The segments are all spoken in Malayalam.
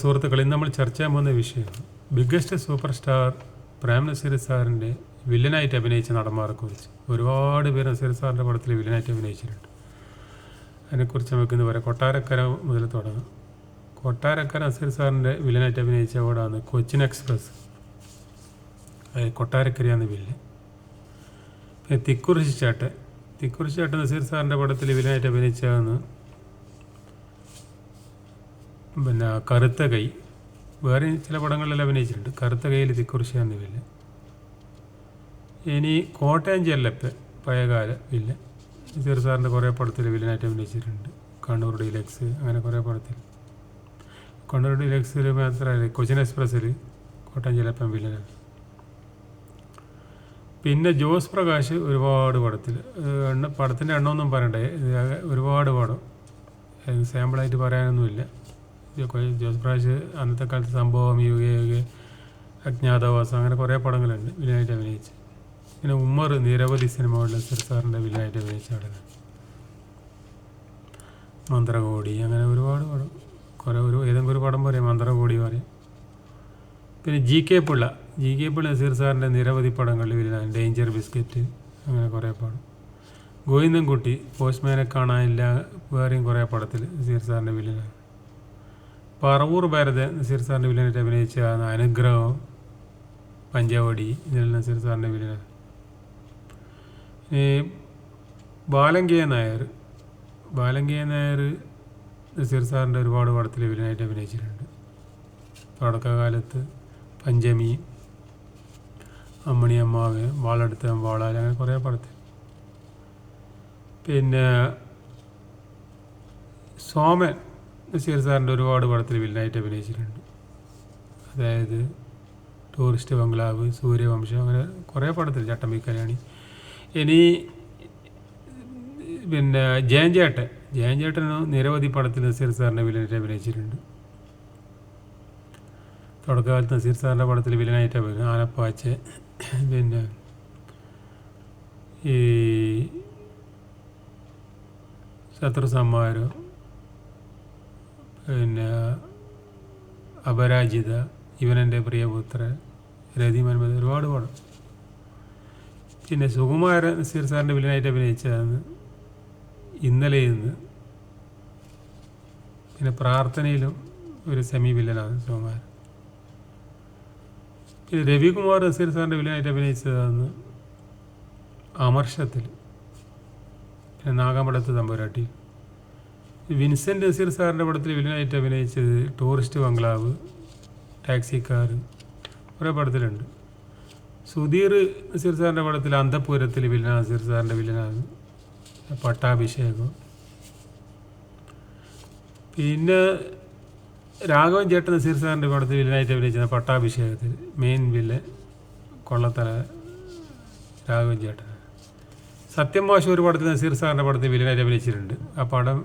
സുഹൃത്തുക്കൾ ഇന്ന് നമ്മൾ ചർച്ച ചെയ്യാൻ പോകുന്ന വിഷയം biggest super star Prem Nazir സാറിന്റെ വില്ലനായിട്ട് അഭിനയിച്ച നടന്മാരെക്കുറിച്ച്. ഒരുപാട് പേര് നസീർ സാറിന്റെ പടത്തിൽ വില്ലനായിട്ട് അഭിനയിച്ചിട്ടുണ്ട്. അതിനെക്കുറിച്ച് നമുക്ക് ഇന്ന് പറയാം. കൊട്ടാരക്കര മുതൽ തുടങ്ങാം. കൊട്ടാരക്കര നസീർ സാറിന്റെ വില്ലനായിട്ട് അഭിനയിച്ച പടമാണ് കൊച്ചിൻ എക്സ്പ്രസ്. അത് കൊട്ടാരക്കരയാണ് വില്ലൻ പിന്നെ തിക്കുറിശി ചേട്ടൻ തിക്കുറിശി ചേട്ടൻ നസീർ സാറിന്റെ പടത്തിൽ വില്ലനായിട്ട് അഭിനയിച്ചതാണ് പിന്നെ കറുത്ത കൈ. വേറെ ചില പടങ്ങളിലെല്ലാം അഭിനയിച്ചിട്ടുണ്ട്. കറുത്ത കൈയിൽ തിക്കുറിശ എന്നിവയില്ല ഇനി കോട്ടയം ചെല്ലപ്പ് പഴയകാല വില്ല നസീർ സാറിന്റെ കുറേ പടത്തിൽ വില്ലനായിട്ട് അഭിനയിച്ചിട്ടുണ്ട്. കണ്ണൂർ ഡീലക്സ് അങ്ങനെ കുറേ പടത്തിൽ. കണ്ണൂർ ഡീലക്സിൽ മാത്രമല്ല കൊച്ചിൻ എക്സ്പ്രസ്സിൽ കോട്ടയം ചെല്ലപ്പൻ വില്ലനാണ് പിന്നെ ജോസ് പ്രകാശ് ഒരുപാട് പടത്തിൽ. എണ്ണ പടത്തിന്റെ എണ്ണമൊന്നും പറയണ്ടേ. ഒരുപാട് പടം. സാമ്പിളായിട്ട് പറയാനൊന്നുമില്ല. ജോസ് പ്രകാശ് അന്നത്തെ കാലത്ത് സംഭവം യുഗ യുഗ അജ്ഞാതവാസം അങ്ങനെ കുറേ പടങ്ങളുണ്ട് വില്ലനായിട്ട് അഭിനയിച്ച്. പിന്നെ ഉമ്മർ നിരവധി സിനിമകളിൽ സിർസാറിന്റെ വില്ലനായിട്ട് അഭിനയിച്ച പടങ്ങൾ. മന്ത്രകോടി അങ്ങനെ ഒരുപാട് പടം. കുറേ ഒരു ഏതെങ്കിലും ഒരു പടം പറയും മന്ത്രകോടി പറയും. പിന്നെ G K Pillai G K Pillai Nazir സാറിന്റെ നിരവധി പടങ്ങളിൽ വില്ലനാണ് ഡേഞ്ചർ ബിസ്ക്കറ്റ് അങ്ങനെ കുറേ പടം. ഗോവിന്ദൻകുട്ടി പോസ്റ്റ്മാനെ കാണാനില്ല വേറെയും കുറേ പടത്തിൽ നസീർ സാറിന്റെ വില്ലനാണ്. പറവൂർ ഭാരത് നസീർ സാറിന്റെ വില്ലനായിട്ട് അഭിനയിച്ച അനുഗ്രഹം പഞ്ചാവടി ഇതിൽ നസീർ സാറിന്റെ വില്ലന ബാലങ്കയ നായർ. ബാലങ്കയ നായർ നസീർ സാറിന്റെ ഒരുപാട് പടത്തിൽ വില്ലനായിട്ട് അഭിനയിച്ചിട്ടുണ്ട്. തുടക്കകാലത്ത് പഞ്ചമി അമ്മണി അമ്മാവ് വാളെടുത്ത വാളാൽ അങ്ങനെ കുറേ പടത്തിൽ. പിന്നെ സോമൻ. നസീർ സാറിന്റെ ഒരുപാട് പടത്തിൽ വില്ലനായിട്ട് അഭിനയിച്ചിട്ടുണ്ട്. അതായത് ടൂറിസ്റ്റ് ബംഗ്ലാവ് സൂര്യവംശം അങ്ങനെ കുറേ പടത്തിൽ. ചട്ടമ്പി കല്യാണി. ഇനി പിന്നെ ജയൻ ചേട്ടൻ ജയൻ ചേട്ടന് നിരവധി പടത്തിൽ നസീർ സാറിന്റെ വില്ലനായിട്ട് അഭിനയിച്ചിട്ടുണ്ട്. തുടക്കകാലത്ത് നസീർ സാറിന്റെ പടത്തിൽ വില്ലനായിട്ട് അഭിനയിച്ചു. ആനപ്പാച്ച് പിന്നെ ഈ ശത്രു സമ്മാരം പിന്നെ അപരാജിത ഇവനെന്റെ പ്രിയപുത്രൻ രതിമന്മത ഒരുപാട് പടം. പിന്നെ സുകുമാരൻ നസീർ സാറിന്റെ വില്ലനായിട്ട് അഭിനയിച്ചതാണ് ഇന്നലെ ഇന്ന്. പിന്നെ പ്രാർത്ഥനയിലും ഒരു സെമി വില്ലനാണ് സുകുമാരൻ. പിന്നെ രവികുമാർ നസീർ സാറിന്റെ വില്ലനായിട്ട് അഭിനയിച്ചതാണ് അമർഷത്തിൽ. പിന്നെ നാഗമ്പടത്ത് തമ്പുരാട്ടി. വിൻസെന്റ് നസീർ സാറിന്റെ പടത്തിൽ വില്ലനായിട്ട് അഭിനയിച്ചത് ടൂറിസ്റ്റ് ബംഗ്ലാവ് ടാക്സിക്കാർ കുറേ പടത്തിലുണ്ട്. സുധീർ നസീർ സാറിന്റെ പടത്തിൽ അന്തപുരത്തിൽ വില്ലന നസീർ സാറിന്റെ വില്ലനാണ്. പട്ടാഭിഷേകം. പിന്നെ രാഘവൻ ചേട്ടൻ നസീർ സാറിന്റെ പടത്തിൽ വില്ലനായിട്ട് അഭിനയിച്ചത് പട്ടാഭിഷേകത്തിൽ മെയിൻ വില്ലൻ കൊള്ളത്തല രാഘവൻ ചേട്ടൻ സത്യം ഒരു പടത്തിൽ നസീർ സാറിന്റെ പടത്തിൽ വില്ലനായിട്ട് അഭിനയിച്ചിട്ടുണ്ട്. ആ പടം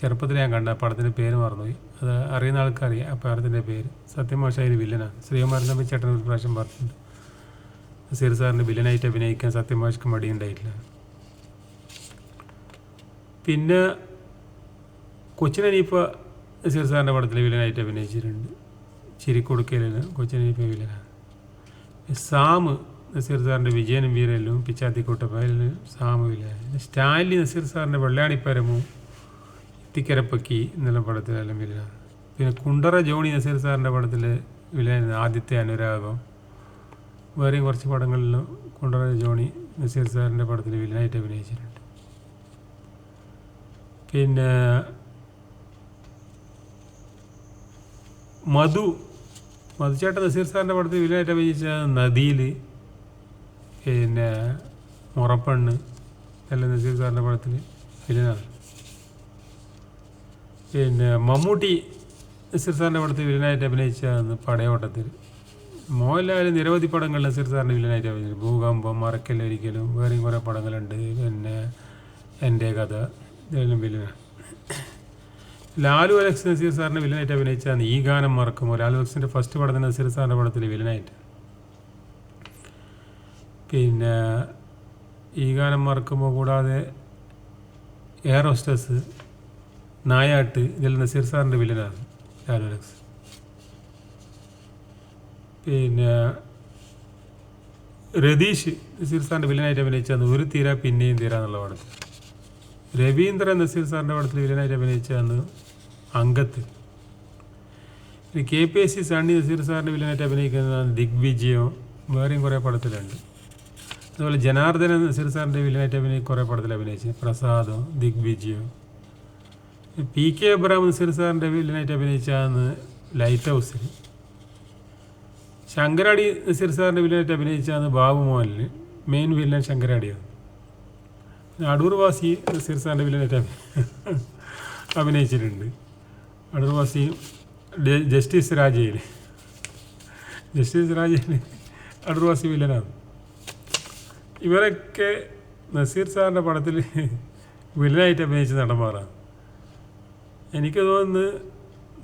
ചെറുപ്പത്തിൽ ഞാൻ കണ്ട പടത്തിന്റെ പേര് മറന്നുപോയി. അത് അറിയുന്ന ആൾക്കറിയാം. ആ പടത്തിന്റെ പേര്. സത്യം മാഷ് അതിൽ വില്ലനാണ് ശ്രീകുമാരൻ തമ്പി ചേട്ടൻ ഒരു പ്രാവശ്യം പറഞ്ഞിട്ടുണ്ട്. നസീർ സാറിന്റെ വില്ലനായിട്ട് അഭിനയിക്കാൻ സത്യം മാഷ്ക്ക് മടിയുണ്ടായിട്ടില്ല പിന്നെ കൊച്ചിനനീപ്പ നസീർ സാറിന്റെ പടത്തിൽ വില്ലനായിട്ട് അഭിനയിച്ചിട്ടുണ്ട്. ചിരിക്കൊടുക്കലാണ് കൊച്ചിനനീപ്പ വില്ലനാണ് സാം നസീർ സാറിന്റെ വിജയനും വീരലും പിച്ചാത്തിക്കൂട്ടപ്പയിലും സാമു വില്ലനാണ് സ്റ്റാൻലി നസീർ സാറിന്റെ വെള്ളാണിപ്പരമും ഇത്തിക്കരപ്പക്കി എന്നുള്ള പടത്തിലെല്ലാം വില്ലനാണ് പിന്നെ കുണ്ടറ ജോണി നസീർ സാറിന്റെ പടത്തിൽ വില്ലൻ ആദ്യത്തെ അനുരാഗം. വേറെയും കുറച്ച് പടങ്ങളിലും കുണ്ടറ ജോണി നസീർ സാറിന്റെ പടത്തിൽ വില്ലനായിട്ട് അഭിനയിച്ചിട്ടുണ്ട്. പിന്നെ മധു മധുചേട്ട നസീർ സാറിന്റെ പടത്തിൽ വില്ലനായിട്ട് അഭിനയിച്ച നദിയിൽ പിന്നെ മുറപ്പെണ്ണ് എല്ലാം നസീർ സാറിന്റെ പടത്തിൽ വില്ലനാണ്. പിന്നെ മമ്മൂട്ടി നസീർ സാറിന്റെ പടത്തിൽ വില്ലനായിട്ട് അഭിനയിച്ചതാണ് പടയോട്ടത്തിൽ. മോഹൻലാൽ നിരവധി പടങ്ങളിൽ നസീർ സാറിന്റെ വില്ലനായിട്ട് അഭിനയിച്ചു. ഭൂകമ്പം മറക്കലൊരിക്കലും വേറെയും കുറേ പടങ്ങളുണ്ട്. പിന്നെ എന്റെ കഥ ഇതെല്ലാം വില്ലനാണ്. ലാലു അലക്സ് നസീർ സാറിന്റെ വില്ലനായിട്ട് അഭിനയിച്ചാണ് ഈ ഗാനം മറക്കുമോ? ലാലു അലക്സിന്റെ ഫസ്റ്റ് പടത്തിൽ നസീർ സാറിന്റെ പടത്തിൽ വില്ലനായിട്ട്. പിന്നെ ഈ ഗാനം മറക്കുമ്പോൾ കൂടാതെ എയർ ഹോസ്റ്റസ് നായാട്ട് ഇതിൽ നസീർ സാറിന്റെ വില്ലനാണ് ലാലു പിന്നെ രതീഷ് നസീർ സാറിന്റെ വില്ലനായിട്ട് അഭിനയിച്ചന്ന് ഒരു തീര പിന്നെയും തീര എന്നുള്ള പടത്തിൽ. രവീന്ദ്രൻ നസീർ സാറിന്റെ പടത്തിൽ വില്ലനായിട്ട് അഭിനയിച്ചന്ന് അങ്കത്ത് പിന്നെ K P S C Sunny Nazir സാറിന്റെ വില്ലനായിട്ട് അഭിനയിക്കുന്നതാണ് ദിഗ്വിജയം വേറെയും കുറേ പടത്തിലുണ്ട്. അതുപോലെ ജനാർദ്ദനൻ നസീർ സാറിന്റെ വില്ലനായിട്ട് അഭിനയിച്ച് കുറേ പടത്തിൽ അഭിനയിച്ച് പ്രസാദം ദിഗ്വിജയം. പി കെ അബ്രാം നസീർ സാറിന്റെ വില്ലനായിട്ട് അഭിനയിച്ചാന്ന് ലൈറ്റ് ഹൗസിൽ ശങ്കരാടി നസീർ സാറിന്റെ വില്ലനായിട്ട് അഭിനയിച്ചാന്ന് ബാബു മോഹനിൽ മെയിൻ വില്ലൻ ശങ്കരാടിയാണ്. അടൂർ വാസി നസീർ സാറിന്റെ വില്ലനായിട്ട് അഭി- അഭിനയിച്ചിട്ടുണ്ട്. അടൂർ വാസി ജസ്റ്റിസ് രാജയിൽ ജസ്റ്റിസ് രാജയിൽ അടൂർ വാസി വില്ലനാണ് ഇവരൊക്കെ നസീർ സാറിന്റെ പടത്തിൽ വില്ലനായിട്ട് അഭിനയിച്ച നടന്മാരാണ്. എനിക്ക് തോന്നുന്നത്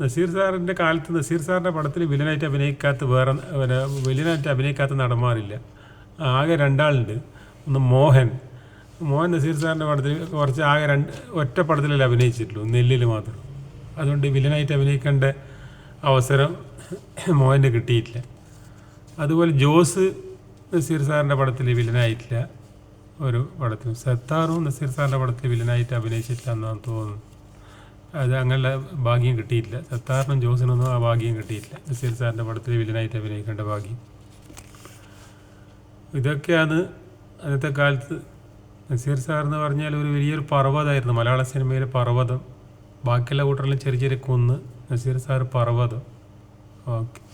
നസീർ സാറിന്റെ കാലത്ത് നസീർ സാറിന്റെ പടത്തിൽ വില്ലനായിട്ട് അഭിനയിക്കാത്ത വേറെ പിന്നെ വില്ലനായിട്ട് അഭിനയിക്കാത്ത നടന്മാരില്ല. ആകെ രണ്ടാളുണ്ട്. ഒന്ന് മോഹൻ. മോഹൻ നസീർ സാറിന്റെ പടത്തിൽ കുറച്ച് ആകെ രണ്ട് ഒറ്റ പടത്തിലല്ലേ അഭിനയിച്ചിട്ടുള്ളൂ നെല്ലിൽ മാത്രം. അതുകൊണ്ട് വില്ലനായിട്ട് അഭിനയിക്കേണ്ട അവസരം മോഹന് കിട്ടിയിട്ടില്ല. അതുപോലെ ജോസ് നസീർ സാറിന്റെ പടത്തിൽ വില്ലനായിട്ടില്ല. ഒരു പടത്തിലും. സത്താറും നസീർ സാറിന്റെ പടത്തിൽ വില്ലനായിട്ട് അഭിനയിച്ചിട്ടില്ല എന്നാണ് തോന്നുന്നു അത് അങ്ങനെയുള്ള ഭാഗ്യം കിട്ടിയിട്ടില്ല. സത്താറിനും ജോസിനൊന്നും ആ ഭാഗ്യം കിട്ടിയിട്ടില്ല. നസീർ സാറിന്റെ പടത്തിൽ വില്ലനായിട്ട് അഭിനയിക്കേണ്ട ഭാഗ്യം. ഇതൊക്കെയാണ് അന്നത്തെ കാലത്ത് നസീർ സാർ എന്ന് പറഞ്ഞാൽ ഒരു വലിയൊരു പർവതമായിരുന്നു. മലയാള സിനിമയിലെ പർവതം. ബാക്കിയുള്ള കൂട്ടറിലും ചെറിയ ചെറിയ കുന്ന്. നസീർ സാർ പർവതം. ഓക്കെ.